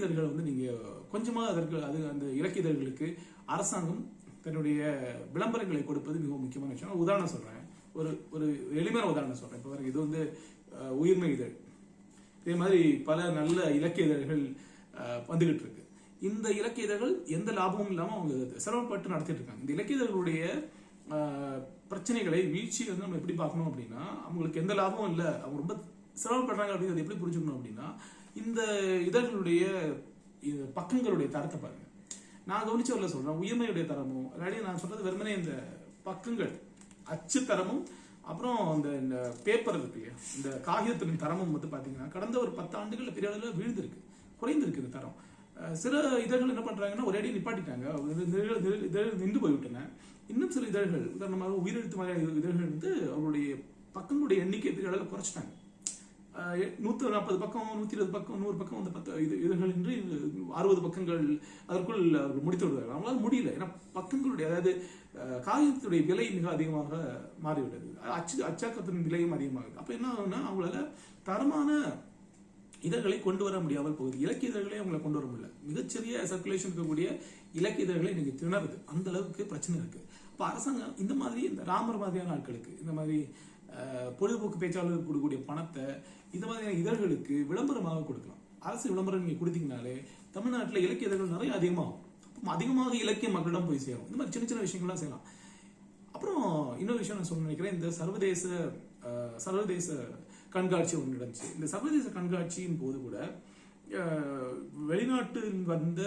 இலக்கியதழ்களை வந்து நீங்க கொஞ்சமா அதற்கு அது அந்த இலக்கியதர்களுக்கு அரசாங்கம் தன்னுடைய விளம்பரங்களை கொடுப்பது மிகவும் முக்கியமான விஷயம். உதாரணம் சொல்றேன். ஒரு ஒரு எளிமையான உதாரணம் சொல்றேன். இப்போ இது வந்து உயிர்மை இதழ். இதே மாதிரி பல நல்ல இலக்கிய இதழ்கள் வந்துகிட்டு இருக்கு. இந்த இலக்கிய இதழ்கள் எந்த லாபமும் இல்லாம அவங்க சிரமப்பட்டு நடத்திட்டு இருக்காங்க. இந்த இலக்கிய இதழ்களுடைய பிரச்சனைகளை வீழ்ச்சி வந்து நம்ம எப்படி பார்க்கணும் அப்படின்னா அவங்களுக்கு எந்த லாபமும் இல்லை. அவங்க ரொம்ப சிரமப்படுறாங்க அப்படிங்கிறது எப்படி புரிஞ்சுக்கணும் அப்படின்னா இந்த இதழ்களுடைய இது பக்கங்களுடைய தரத்தை பாருங்க. நான் கவனிச்ச வரல சொல்றேன் உயர்மையுடைய தரமும் இல்லாட்டி நான் சொல்றது வெறுமனே இந்த பக்கங்கள் அச்சு தரமும் அப்புறம் அந்த இந்த பேப்பர் இருக்கு இல்லையா இந்த காகிதத்தின் தரமும் வந்து பாத்தீங்கன்னா கடந்த ஒரு பத்து பெரிய அளவில் வீழ்ந்திருக்கு குறைந்திருக்கு இந்த தரம். சில இதழ்கள் என்ன பண்றாங்கன்னா ஒரே அடி நிப்பாட்டிட்டாங்க. இதழ்கள் நின்று போய்விட்டன. இன்னும் சில இதழ்கள் உதாரணமாக உயிரெழுத்து மாதிரியான இதழ்கள் வந்து அவருடைய பக்கங்களுடைய எண்ணிக்கை பெரிய அளவில் குறைச்சிட்டாங்க. நூற்று நாற்பது பக்கம் நூற்றி இருபது பக்கம் நூறு பக்கம் அந்த பத்து இது இதழ்கள் என்று அறுபது பக்கங்கள் அதற்குள் அவர்கள் முடித்து விடுவார்கள் அவங்களால் முடியல. ஏன்னா பக்கங்களுடைய அதாவது காகிதத்துடைய விலை மிக அதிகமாக மாறிவிட்டது. அச்சு அச்சாக்கத்தின் விலையும் அதிகமாகுது. அப்போ என்ன ஆகுதுன்னா அவங்களால தரமான இதழ்களை கொண்டு வர முடியாமல் போகுது. இலக்கிய இதழ்களே அவங்களை கொண்டு வர முடியல. மிகச்சிறிய சர்க்குலேஷன் இருக்கக்கூடிய இலக்கிய இதழ்களை இன்னைக்கு திணறுது. அந்த அளவுக்கு பிரச்சனை இருக்கு. இப்போ அரசாங்கம் இந்த மாதிரி இந்த ராமர் மாதிரியான ஆட்களுக்கு இந்த மாதிரி பொழுதுபோக்கு பேச்சாளர்களுக்கு கொடுக்கக்கூடிய பணத்தை இந்த மாதிரியான இதழ்களுக்கு விளம்பரமாக கொடுக்கலாம். அரசு விளம்பரம் நீங்கள் கொடுத்தீங்கனாலே தமிழ்நாட்டில் இலக்கிய இதழ்கள் நிறைய அதிகமாகும். அதிகமாக இலக்கிய மக்களிடம் போய் சேரும். இந்த மாதிரி சின்ன சின்ன விஷயங்கள்லாம் செய்யலாம். அப்புறம் இன்னொரு விஷயம் நான் சொல்ல நினைக்கிறேன் இந்த சர்வதேச சர்வதேச கண்காட்சி ஒன்று நடந்துச்சு. இந்த சர்வதேச கண்காட்சியின் போது கூட வெளிநாட்டில் வந்த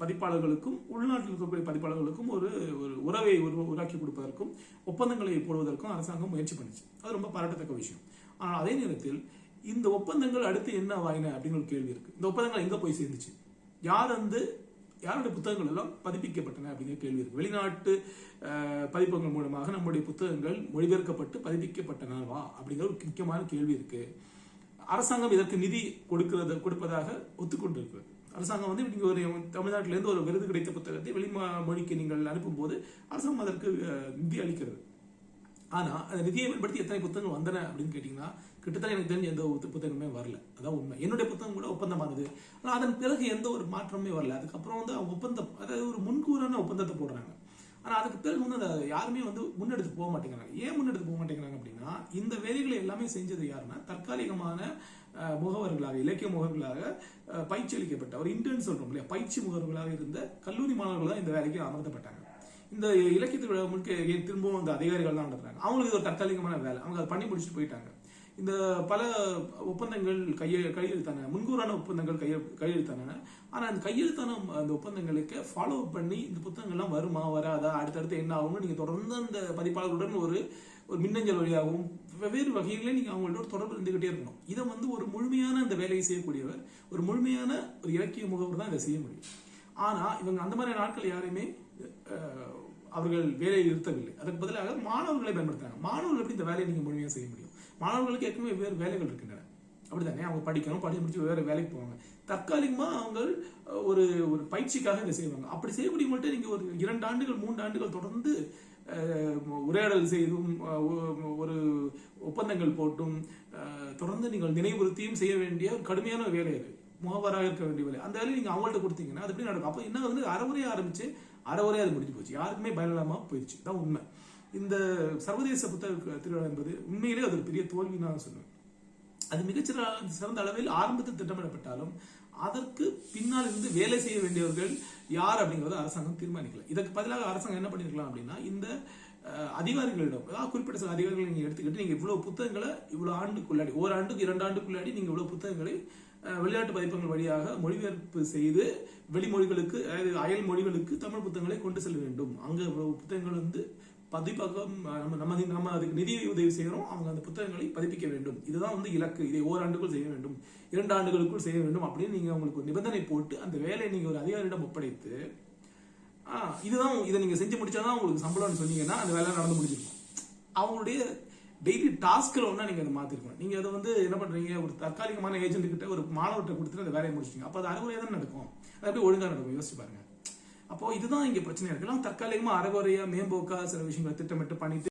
பதிப்பாளர்களுக்கும் உள்நாட்டில் இருக்கக்கூடிய பதிப்பாளர்களுக்கும் ஒரு ஒரு உறவை உருவாக்கி கொடுப்பதற்கும் ஒப்பந்தங்களை போடுவதற்கும் அரசாங்கம் முயற்சி பண்ணிச்சு. அது ரொம்ப பாராட்டத்தக்க விஷயம். ஆனால் அதே நேரத்தில் இந்த ஒப்பந்தங்கள் அடுத்து என்ன வாயின அப்படின்னு ஒரு கேள்வி இருக்கு. இந்த ஒப்பந்தங்கள் எங்க போய் சேர்ந்துச்சு? யார் வந்து யாருடைய புத்தகங்கள் எல்லாம் பதிப்பிக்கப்பட்டன அப்படிங்கிற கேள்வி இருக்கு. வெளிநாட்டு பதிப்பகங்கள் மூலமாக நம்முடைய புத்தகங்கள் மொழிபெயர்க்கப்பட்டு பதிப்பிக்கப்பட்டனவா அப்படிங்கிற ஒரு முக்கியமான கேள்வி இருக்கு. அரசாங்கம் இதற்கு நிதி கொடுக்கிறது கொடுப்பதாக ஒத்துக்கொண்டிருக்கிறது. அரசாங்கம் வந்து நீங்கள் ஒரு தமிழ்நாட்டிலேருந்து ஒரு விருது கிடைத்த புத்தகத்தை வெளி மொழிக்கு நீங்கள் அனுப்பும்போது அரசாங்கம் அதற்கு நிதி அளிக்கிறது. ஆனால் அந்த நிதியை பயன்படுத்தி எத்தனை புத்தகங்கள் வந்தன அப்படின்னு கேட்டிங்கன்னா கிட்டத்தட்ட எனக்கு தெரிஞ்ச எந்த ஒரு புத்தகமே வரல. அதான் உண்மை. என்னுடைய புத்தகம் கூட ஒப்பந்தமானது. ஆனால் அதன் பிறகு எந்த ஒரு மாற்றமே வரல. அதுக்கப்புறம் வந்து அவங்க ஒப்பந்தம் அதாவது ஒரு முன்கூறான ஒப்பந்தத்தை போடுறாங்க. ஆனால் அதுக்கு பிறகு வந்து அதை யாருமே வந்து முன்னெடுத்து போக மாட்டேங்கிறாங்க. ஏன் முன்னெடுத்து போக மாட்டேங்கிறாங்க அப்படின்னா இந்த வேலைகளை எல்லாமே செஞ்சது யாருன்னா தற்காலிகமான முகவர்களாக இலக்கிய முகவர்களாக பயிற்சி அளிக்கப்பட்ட ஒரு இன்டர்ன் சொல்றோம் இல்லையா? பயிற்சி முகவர்களாக இருந்த கல்லூரி மாணவர்கள் தான் இந்த வேலைக்கு அமர்த்தப்பட்டாங்க. இந்த இலக்கியத்தில் முழுக்க திரும்பவும் அந்த அதிகாரிகள் தான் நடத்துறாங்க அவங்களுக்கு இது ஒரு தற்காலிகமான வேலை. அவங்க அதை பண்ணி முடிச்சுட்டு போயிட்டாங்க. இந்த பல ஒப்பந்தங்கள் கைய கையெழுத்தான முன்கூறான ஒப்பந்தங்கள் கைய கையெழுத்தான ஆனால் அந்த கையெழுத்தான அந்த ஒப்பந்தங்களுக்கு ஃபாலோ பண்ணி இந்த புத்தகங்கள்லாம் வருமா வராதா அடுத்தடுத்து என்ன ஆகும்னு நீங்கள் தொடர்ந்து அந்த பதிப்பாளர்களுடன் ஒரு ஒரு மின்னஞ்சல் வழியாகவும் வெவ்வேறு வகைகளில் நீங்கள் அவங்களோட தொடர்பு இருந்துகிட்டே இருக்கணும். இதை வந்து ஒரு முழுமையான இந்த வேலையை செய்யக்கூடியவர் ஒரு முழுமையான ஒரு இலக்கிய முகவர் தான் இதை செய்ய முடியும். ஆனால் இவங்க அந்த மாதிரி நாட்கள் யாரையுமே அவர்கள் வேலையை நிறுத்தவில்லை. அதற்கு பதிலாக மாணவர்களை பயன்படுத்துறாங்க. மாணவர்கள் எப்படி இந்த வேலையை நீங்கள் முழுமையாக செய்ய முடியும்? மாணவர்களுக்கு ஏற்கனவே வேறு வேலைகள் இருக்கின்றன. அப்படித்தானே? அவங்க படிக்கணும் படிச்சு முடிச்சு வேறு வேலைக்கு போவாங்க. தற்காலிகமாக அவங்க ஒரு ஒரு பயிற்சிக்காக இதை செய்வாங்க. அப்படி செய்யக்கூடியவங்கள்ட்ட நீங்கள் ஒரு இரண்டு ஆண்டுகள் மூன்று ஆண்டுகள் தொடர்ந்து உரையாடல் செய்தும் ஒரு ஒப்பந்தங்கள் போட்டும் தொடர்ந்து நீங்கள் நினைவுறுத்தியும் செய்ய வேண்டிய ஒரு கடுமையான வேலை அது. முகவராக இருக்க வேண்டிய வேலை. அந்த வேலையை நீங்கள் அவங்கள்ட்ட கொடுத்தீங்கன்னா அது எப்படி நடக்கும்? அப்போ என்ன வந்து அறவுரையை ஆரம்பிச்சு அறவுரையாக அது முடிஞ்சு போச்சு. யாருக்குமே பயனில்லாமல் போயிடுச்சு. தான் உண்மை. இந்த சர்வதேச புத்தக திருவிழா என்பது உண்மையிலே அது ஒரு பெரிய தோல்வி நான் சொல்லுவேன். அது மிகச்சிற சிறந்த அளவில் ஆரம்பத்தில் திட்டமிடப்பட்டாலும் அதற்கு பின்னால் இருந்து வேலை செய்ய வேண்டியவர்கள் யார் அப்படிங்கிறத அரசாங்கம் தீர்மானிக்கல. இதற்கு பதிலாக அரசாங்கம் என்ன பண்ணிருக்கலாம் அப்படின்னா இந்த அதிகாரிகளிடம் அதாவது குறிப்பிட்ட சில அதிகாரிகளை நீங்க எடுத்துக்கிட்டு நீங்க இவ்வளவு புத்தகங்களை இவ்வளவு ஆண்டுக்குள்ளாடி ஒரு ஆண்டுக்கு இரண்டு ஆண்டுக்குள்ளாடி நீங்க இவ்வளவு புத்தகங்களை விளையாட்டு வெளிநாட்டு வழியாக மொழிபெயர்ப்பு செய்து வெளிமொழிகளுக்கு அதாவது அயல் மொழிகளுக்கு தமிழ் புத்தகங்களை கொண்டு செல்ல வேண்டும். அங்க புத்தகங்கள் வந்து பதிப்பகம் நம்ம நம்ம நம்ம அதுக்கு நிதி உதவி செய்கிறோம் அவங்க அந்த புத்தகங்களை பதிப்பிக்க வேண்டும். இதுதான் வந்து இலக்கு. இதை ஓராண்டுக்குள் செய்ய வேண்டும். இரண்டு ஆண்டுகளுக்குள் செய்ய வேண்டும் அப்படின்னு நீங்க உங்களுக்கு ஒரு நிபந்தனை போட்டு அந்த வேலையை நீங்க ஒரு அதிகாரியிடம் ஒப்படைத்து இதுதான் இதை நீங்க செஞ்சு முடிச்சாதான் உங்களுக்கு சம்பளம்னு சொன்னீங்கன்னா அந்த வேலை நடந்து முடிஞ்சிருக்கும் அவங்களுடைய டெய்லி டாஸ்கில் ஒன்றா நீங்கள் அதை மாற்றிருக்கணும் நீங்கள் அதை வந்து என்ன பண்ணுறீங்க ஒரு தற்காலிகமான ஏஜென்ட் கிட்ட ஒரு மாணவர்கிட்ட கொடுத்துட்டு அந்த வேலையை முடிச்சிட்டீங்க. அப்போ அது அறுவரையா தான் நடக்கும். அது அப்படியே ஒழுங்காக நடக்கும். யோசிச்சு பாருங்க. அப்போ இதுதான் இங்கே பிரச்சனை இருக்கலாம் தற்காலிகமாக அரைகுறையாக மேம்போக்காக மேம்போக்கா சில விஷயங்களை திட்டமிட்டு பண்ணிட்டு